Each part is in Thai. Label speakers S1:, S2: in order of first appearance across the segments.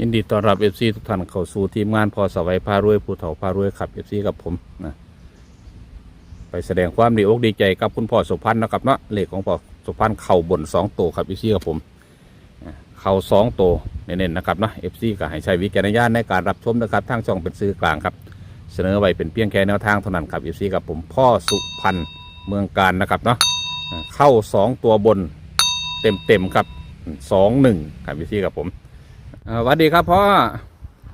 S1: ยินดีต้อนรับเอฟซีทุกท่านเข้าสู่ทีมงานพอสวัยพารวยผู้เฒ่าพารวยขับเอฟซีกับผมนะไปแสดงความดีอกดีใจกับคุณพ่อสุพันธ์นะครับเนาะเลขของพ่อสุพันธ์เข่าบนสองตัวครับเอฟซีกับผมเข่าสองตัวเน้นๆนะครับเนาะเอฟซีก็ให้ใช้วิจารณญาณในการรับชมนะครับทางช่องเป็นสื่อกลางครับ เสนอไว้เป็นเพียงแค่แนวทางเท่านั้นครับเอฟซีกับผมพ่อสุพันธ์เมืองการนะครับเนาะเข้าสองตัวบนเต็มๆครับสองหนึ่งครับเอฟซีกับผม อ่าสวัสดีครับพ่อ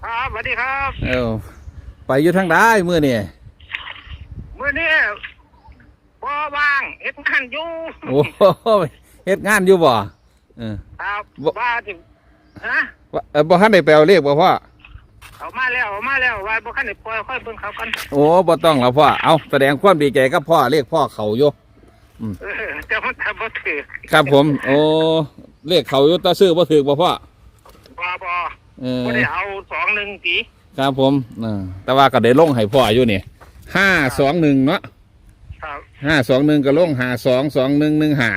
S2: ครับสวัสดีครับ
S1: เออไปอยู่ทางได้เมื่อนี่
S2: เมื่อนี้พอว่างเฮ็ดงานอยู่
S1: โอ้โหเฮ็ดงานอยู่บ่เออ
S2: ครับ
S1: บ่
S2: ว่าจิฮะ
S1: ว่าเออบ่ทันได้ไปเอาเลขบ่พ่อ
S2: เอามาแล้วเอามาแล้วว่าบ่คันได้ปล่อยค่อยเบิ่งเขากัน
S1: โอ้บ่ต้องแล้วพ่อเอาแสดงความดีใจกับพ่อเลขพ่อเขาอยู่
S2: เออแต่มันทำบ่ถือ
S1: ครับผม โอ้เลขเขาอยู่แตาซื้อบ่ถูกบ่พ่อ
S2: บ่บ่
S1: เออ
S2: บ่ได้เอาสองหนึ่งกี่
S1: ครับผมเออแต่ว่าก็ได้ลงให้พ่ออยู่นี่ห้าสองหนึ่งเนาะ
S2: ครับ
S1: ห้าสองหนึ่งก็ลงห้าสองสองหนึ่งหนึ่งห้า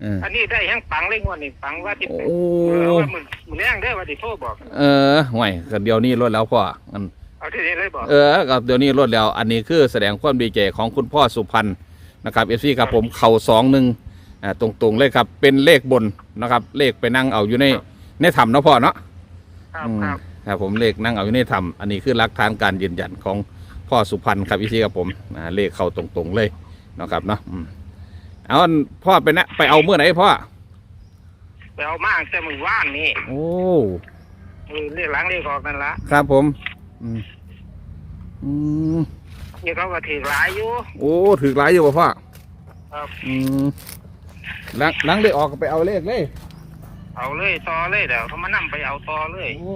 S1: เออ
S2: อันนี้ได้ยังปังเลยงวดนี้ปังว่าสิ
S1: โอ้
S2: เออว่ามึงมึงแรงเด้อว่าสิโทรบอก
S1: เออห่วยก็เดี๋ยวนี้ลดแล้วพ่ออัน
S2: เอาที่นี่เลยบอก
S1: เออกับเดี๋ยวนี้ลดแล้ว อันนี้คือแสดงความดีใจของคุณพ่อสุพรรณนะครับเอฟซีครับผมเข่าสองหนึ่งอ่าตรงๆเลยครับเป็นเลขบนนะครับ เลขไปนั่งเอาอยู่ใน ในถ้ำเนาะพ่อเนาะ
S2: ครับ
S1: อืม
S2: ครับ
S1: ครับผมเลขนั่งเอาอยู่ในถ้ำอันนี้คือหลักฐานการยืนยันของพ่อสุพรรณครับเอฟซีครับผมอ่าเลขเข้าตรงๆเลยเนาะครับเนาะอืมเอาอันพ่อไปนะไปเอาเมื่อไหร่พ่อ
S2: ไปเอามาแต่มื้อวานนี่
S1: โอ้
S2: เออเรียกหลังเรียกออกนั่นละ
S1: ครับผมอืมอืม
S2: นี่เขาก็ถือหลายอยู่
S1: โอ้ถือหลายอยู่ป่ะพ่อ
S2: ครับ
S1: อืมหลังหลังได้ออกก็ไปเอาเลขเลย
S2: เอาเลยต่อเลยเดี๋ยวเขามานํไปเอาต่อเลย
S1: โอ้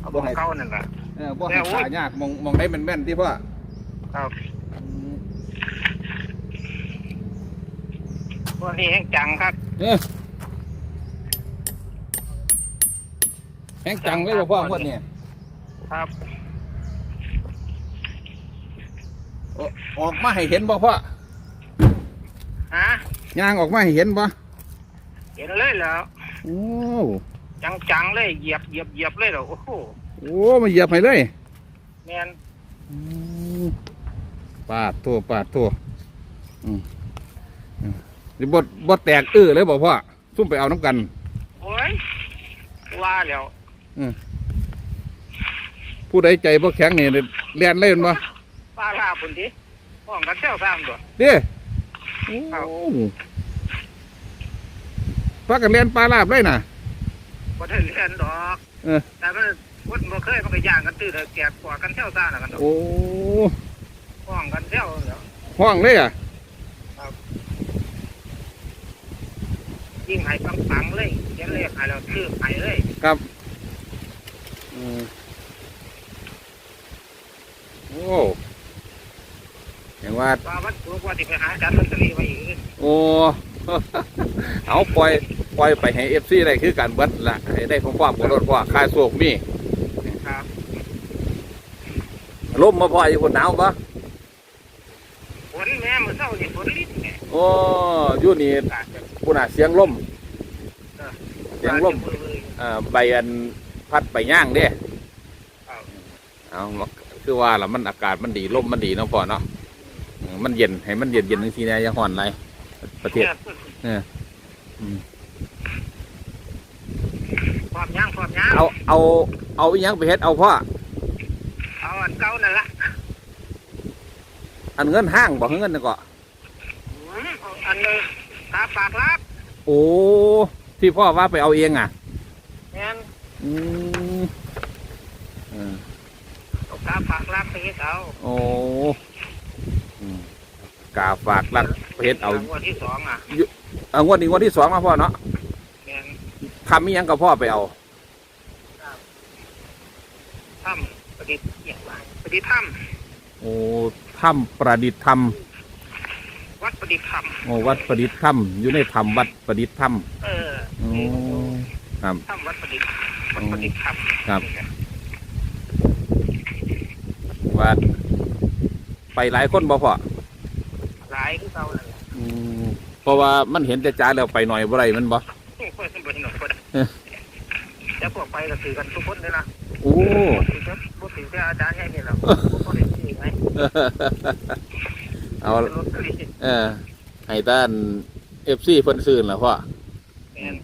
S2: เอา
S1: บ่
S2: ของ
S1: ให้
S2: เขานั่นแหละ
S1: เออบ่
S2: แล้
S1: ให้
S2: วโอ้ย
S1: ขายากมองมองได้แม่นๆที่พ่อ
S2: ครับวันนี้แห้งจังครับ
S1: เออแห้งจังเลยบ่พ่อพวดเนี่ย
S2: ครับ
S1: อออกมาให้เห็นบ่พ่อ
S2: ฮะ
S1: ย่างออกมาให้เห็นบ่
S2: เห็นเลยแล้ว
S1: โอ้
S2: จังจังๆเลยเหยียบเหยียบเหยียบเลยเหรอโอ้โห
S1: โอ้มาเหยียบให้เลย
S2: แมน
S1: อืมปาดตัวปาดตัวอืมอืมนี่บ่บ่แตกอื้อเลยบ่พ่อซุ่มไปเอาน้ำกัน
S2: โอ้ยว่าแล้ว
S1: ผู้ใดใจบ่แข็งนี่เลียนเล่นบ่
S2: ป้าลาปุ่นดิห้องกันเซลซ้ำตัว
S1: เด้
S2: ครับ
S1: โอ้ พักกันเรียนปลาลาบเลยน่ะ
S2: บ่ได้เรียนดอก
S1: เออ
S2: แต่มันคนบ่เคยมันก็ย่างกันตื้อเถอะแกะกว่ากันเซลซ่าน่ะกันดอก
S1: โอ้
S2: ห้องกันเซลเดี๋ยว
S1: ห้องเลยอะ
S2: ยิ่งให้ปังๆเลยเขียนเลขให้เราซื้อให้เลย
S1: ครับอืมโอ้เห็นว่า
S2: ว่าวันศุกร์ว่าสิไปหาจัดลอตเตอรี่ไว้อีก
S1: โอ้ เอาปล่อย ปล่อยไปให้เอฟซีได้คือการเบิดละให้ได้ของความกรดพ่อค่าโศกมี
S2: ครับ
S1: ลมมาพออยู่คนหนาวปะ
S2: ฝนแม่มื้อเช้านี่ฝนลิดแหม่
S1: โอ้อยู่นี่
S2: อากาศจะ
S1: คุณอะเสียงลมเสียงลม
S2: อากาศจะมือ
S1: เอ่อใบอันพัดไปย่างเด้
S2: ครับ
S1: เอาคือว่าละมันอากาศมันดีลมมันดีเนาะพ่อเนาะเออมันเย็นให้มันเย็นเย็นทั้งทีนะอย่าห่อนไรประเทศ
S2: เนี่ย
S1: อืม
S2: ความย่างความย่าง
S1: เอาเอาเอาอีหยังไปเฮ็ดเอาพ่อ
S2: เอาอันเก่านั่นละ
S1: อันเงินห้างบอกเงินนี่ก็
S2: อืมเอาอันเลยตาปากลับ
S1: โอ้ที่พ่อว่าไปเอาเองอะ
S2: แม่น
S1: อืมเออ
S2: เอาตาปากลับไปเฮ็ดเอา
S1: โอ้อืมกาฝากรักไปเฮ็ดเอา
S2: งวดที่สองอะ
S1: เอางวดนี้งวดที่สองมาพ่อเนาะ
S2: แม่น
S1: ทำอีหยังกับพ่อไปเอา
S2: ถ้ำประดิษฐ์เนี่ยว่าประดิษฐ์ถ้
S1: โอ้ถ้ำประดิษฐ์ธรรมำ
S2: วัดประดิษฐ์ถ้
S1: โอ้วัดประดิษฐ์ธรรมอยู่ในถ้ำวัดประดิษฐ์ธรรมำ
S2: เออ
S1: โอ้ครับ
S2: ถ้ำวัดประดิษฐ์วัดประดิษฐ์ถ้ำ
S1: ครับว่าไปหลายคนบ่พ่อ
S2: หลายคือเก่านั่นแหละ
S1: อืมเพราะว่ามันเห็นแต่จ้าแล้วไปหน่อยบ่ไรมันบ่
S2: เพิ่นบ่เห็นหรอกเพิ่นแต่พวกไปก็ถือกันทุกคนเลยนะ
S1: โอ้
S2: ถือแค่พูดถึงแค่อาจารย์แค่นี้แหละก็ได้ถือไง
S1: เอา
S2: รถก็ดี
S1: เออให้ด้านเอฟซีเพิ่นซื้อแล้วพ่อ
S2: แม่น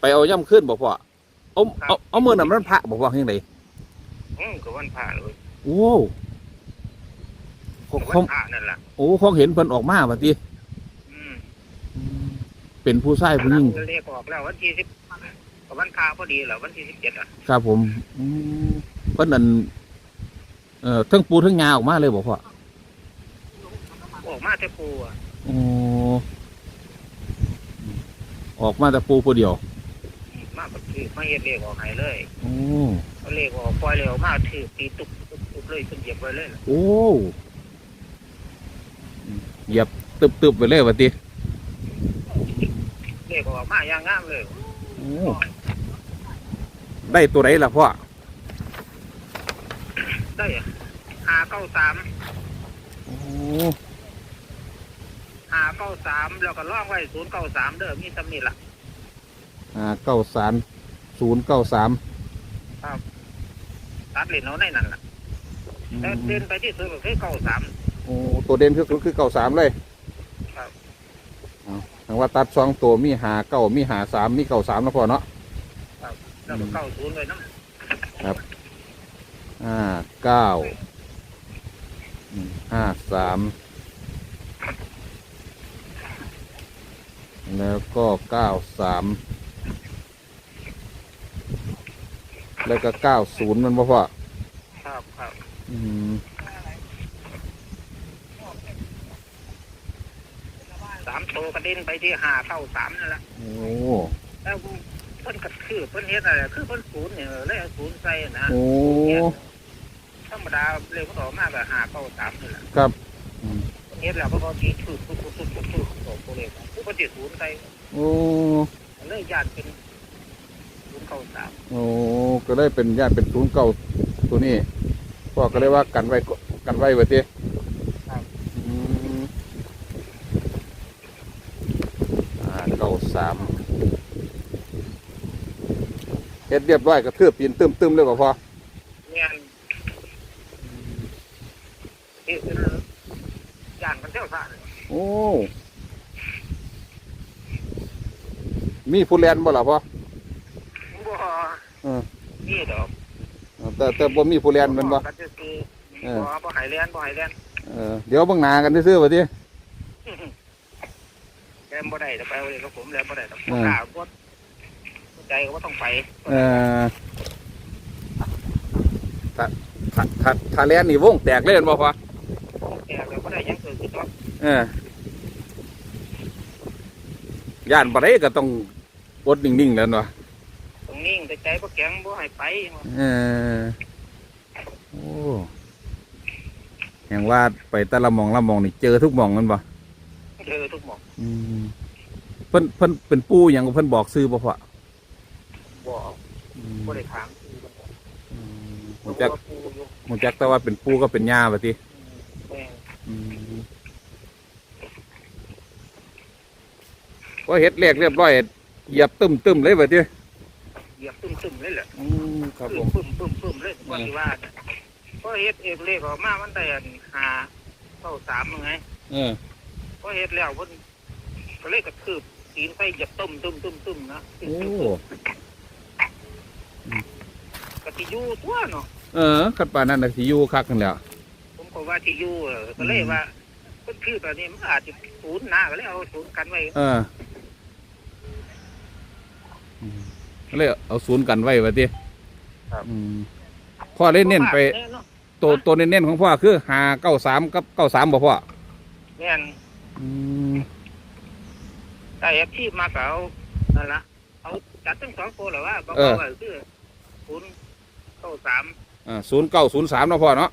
S1: ไปเอาย่ำขึ้นบ่พ่อเอาเอาเอามือน่ะมันพระบ่พ่อยังไง
S2: อืมก็วันผ่าเลย
S1: โอ้ของ
S2: วั
S1: ของ
S2: นผ่านั่นแหละ
S1: โอ้ของเห็นเพิ่นออกมาบัดนี้
S2: อืม
S1: เป็นผู้ชายผู้หญิง
S2: เลขออกแล้ววันที่สิบก็วันผ่าพอดีแหละวันที่สิบเจ็ดอะ
S1: ครับผมอืมเพิ่นนั่นเอ่อทั้งปูทั้งงาออกมาเลยบ่พ่อ
S2: ออกมาแต่ปูอะ
S1: โอ้ออกมาแต่ปูผู้เดียว
S2: อืมมากกว่าถือมาเฮ็ดเลขออกให้เลย
S1: โอ้
S2: เอาเลขออกปล่อยเลขออกมาถือตีตุกตุกตุกเลยขึ้นเหยียบไว้เลยล่ะ
S1: โอ้เหยียบตึบๆไปเลยบัดนี้
S2: เลขออกมาอย่างงามเลย
S1: โอ้ได้ตัวไหนล่ะพ่อ
S2: ได้หาเก้าสาม
S1: โอ้
S2: หาเก้าสามแล้วก็ล่องไว้ศูนย์เก้าสามเด้อมีตำหนิละ
S1: อ่าเก้าสามศูนย์เก้าสาม
S2: ตัดเหรียญเอาในนั่นล่ะแต่เดินไปที่สุดก็คือเก้าสาม
S1: โอ้ตัวเด่นที่สุดคือเก้าสามเลย
S2: ครับ
S1: เอาแปล ว่าตัดสองตัวมีหาเก้ามีหาสามมีเก้าสามนะพ่อเนาะ
S2: แล้วก็เก้าศูนย์เลยน้
S1: ห้าเก้าอืมห้าสามแล้วก็เก้าสามแล้วก็เก้าศูนย์มันบ่พ่อำ
S2: ครับครับ
S1: อืม
S2: สาม ตัวกระเด็นไปที่หาเก้าสามนั่นแหละ
S1: โอ้
S2: แล้วเพิ่นก็คือเพิ่นเฮ็ดอะไรคือเพิ่นศูนย์เนี่ยเลยเอาศูนย์ใส่นะ
S1: โอ้
S2: ธรรมดาเลยก็ต่อมากก็หาเก้าสามนี่แหละ
S1: ครับอืม
S2: เพิ่นเฮ็ดแล้วก็ทีถือทุกทุกทุกทุกทุกทุกตัวเลขผู้ปฏิศูนย์ใส่
S1: โอ้
S2: เลยญาติเป็นศูนย์เก้าสาม
S1: โอ้ก็ได้เป็นญาติเป็นศูนย์เก่าตัวนี้พ่อก็เลยว่ากันไว้ก่อนกันไว้ไว้ทีอืมอ่าเก้า สามเฮ็ดเรียบร้อยก็เทือบปีนตึมตึมๆเลยบ่พอ
S2: เนี่ยที่เป็นย่านกันเที่ยวซ่าน
S1: โอ้มีผู้แลนบ่ล่ะพ่อ
S2: บ่
S1: เออ
S2: นี่ดอก
S1: แต่แต่บ่มีผู้แลนแมันบ่
S2: กันจะคือ
S1: เออ
S2: บ่บ่ใหายเรียนบ่ใหายเรียน
S1: เออเดี๋ยวเบิ่งหน้ากันซื่อๆว่าติ
S2: แก มบ่ได้จะไปเลยกับผมแล้วบ่ได้ดอก
S1: อื
S2: บ่
S1: ม
S2: กล้าบ่ใจก็ต้องไป
S1: เออถ้าถ้าถ้าถ้าแลนนี่วงแตกเล่นบ่พอ
S2: แกแล้วบ่ได้ยังเกิดขึ้นหรอก
S1: เออย่านบ่ได้ก็ต้องอดนิ่งๆแล้วเนาะ
S2: ต้องนิ่งแต่ใจบ่แข็งบ่ให้ไป
S1: เออโอ้อย่างว่าไปแต่ละมองละมองนี่เจอทุกมองมันบ่
S2: เจอทุกหม่อง
S1: อืมเพิ่นเพิ่นเป็นปู่หยังเพิ่นบอกซื้อบ่พ่อ
S2: บ่
S1: อืม
S2: บ่ได้ถาม
S1: อืมผมจัก
S2: ว่าปู่อยู่
S1: ผมจักแต่ว่าเป็นปู่ก็เป็นย่าบัดนี้
S2: แม่ง
S1: อืมพอเฮ็ดเลขเรียบร้อยเหยียบตึมๆเลยบัดนี้
S2: เหยียบตึ้มๆเลยแหละ
S1: อืมครับผ
S2: ปึ้
S1: ม
S2: มปึ้มปึ้มปึ้มเลยว่าสิว่าพอเฮ็ดเอกเลขออกมามันได้อันหาเก้าสามยังไง
S1: เออ
S2: พ อเฮ็ดแล้วเพิ่นก็เลยกระทืบตีนไปเหยียบต้มต้มต้มต้มนะ
S1: โอ้
S2: ก็สิอยู่ตัวเนาะ
S1: เออคันป่านนั้นน่ะสิอยู่คักกันแหล้ว
S2: ผมก็ว่าที่อยู่เออก็เลยว่าเพิ่นคือแบบนี้มันอาจจะศูนย์หน้าก็เลยเอาศูนย์กันไว้
S1: เอออืมก็เลยเอาศูนย์กันไว้บัดนี้อืมพ่อเล่นเน้นไป
S2: แน่เนาะ
S1: ตัวตัวเน้นๆของพ่อคือหาเก้าสามกับเก้าสามบ่พ่อ
S2: แม่น
S1: อืม
S2: แต่แอปที่มาก็เอานั่นล่ะเอาจัดทั้งสองตัวแหละว่าบอกว่าคือศูนย์เก้าสาม
S1: อ่าศูนย์เก้าศูนย์สามเนาะพ่อเนาะ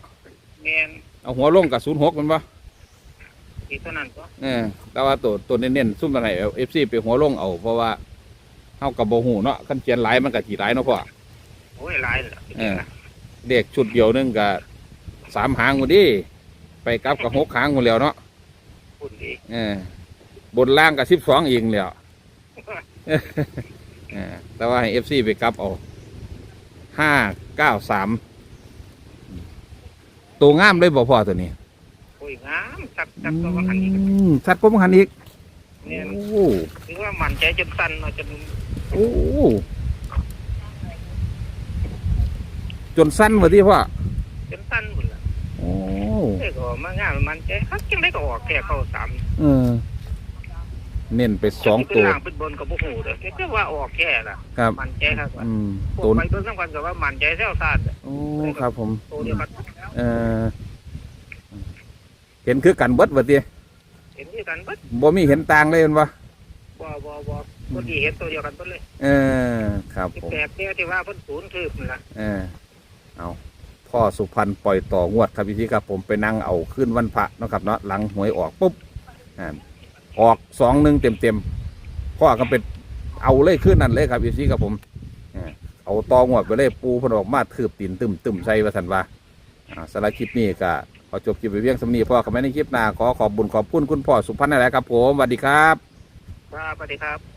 S2: แม่น
S1: เอาหัวลงกับศูนย์หกมันปะ
S2: ที่เท่านั้นก็
S1: เออแต่ว่าตัวตัวเน้นๆซุ่มตัวไหนเอฟซีไปหัวลงเอา เพราะว่าเฮากับโบหูเนาะคันเขียนหลายมันก็จีหลายเนาะพ่อ
S2: โอ้ยหลายเลย
S1: เออเด็กชุดเดียวหนึงกับสามหางหมดดิไปกลับกับหกหางหมดแล้วเนาะ
S2: พูดดี
S1: เออบนล่างกับสิบสองอีกแล้วเออแต่ว่าให้เอฟซีไปกลับเอาห้าเก้าสามตัวงามเลยบ่พ่อตัวนี้
S2: โอ้ยงามจักจักตัวว่าหันอีก
S1: อืมสัตว์ก็มังหันอีก
S2: เนี่ย
S1: โอ้
S2: คือว่ามันใจจนตันเนาะจน
S1: โอ้จนสั้นมาที่พ่อ
S2: จนตันหมดละ
S1: โอ้
S2: เอ้ยก็มางามมันใจฮักจังได้ก็ออกแค่เข้าสาม
S1: เออ เน้นไปสอง
S2: เป็น
S1: ตัว
S2: ล่างเป็นบนกับบุหูเด้อแค่ว่าออกแค่ล่ะ
S1: ครับ
S2: มันใจครับว่า
S1: อืม
S2: พว
S1: ตัว
S2: กไปเบิ่งสำคัญกับว่ามันใจแซวซาดอะ
S1: โอ้ครับผม
S2: ตัวเดียวกัน
S1: เออเห็นคือกันเบิดบ่ติ
S2: เห็นด้วยกันเบิด
S1: บ่มีเห็นต่างเลยแมันบ่
S2: บ่บ่บ่คนที่เห็นตัวเดียวกันเบิดเลย
S1: เออ ครับ
S2: ที่
S1: ผม
S2: แปลกเนี่ยที่ว่าเพิ่นศูนย์ทืบนั่นล่ะ
S1: เออเอา พ่อสุพรรณปล่อยต่องวดครับพี่ที่ครับผมไปนั่งเอาขึ้นวันพระนะครับเนาะหลังหวยออกปุ๊บอ่าออกสองหนึ่งเต็มเต็มพ่อก็เป็นเอาเลยขึ้นนั่นเลยครับพี่ที่ครับผมเออเอาตองวดไปเลยปูพนออกมาถืบตีนตึมตึมใส่ว่าสันว่าอ่าสำหรับคลิปนี้ก็ขอจบคลิปไปเพียงสำนีพ่อคำแม่ในคลิปหน้าขอขอบบุญขอบคุณคุณพ่อสุพรรณอะไรครับผมสวัสดีครับ
S2: ครับสวัสดีครับ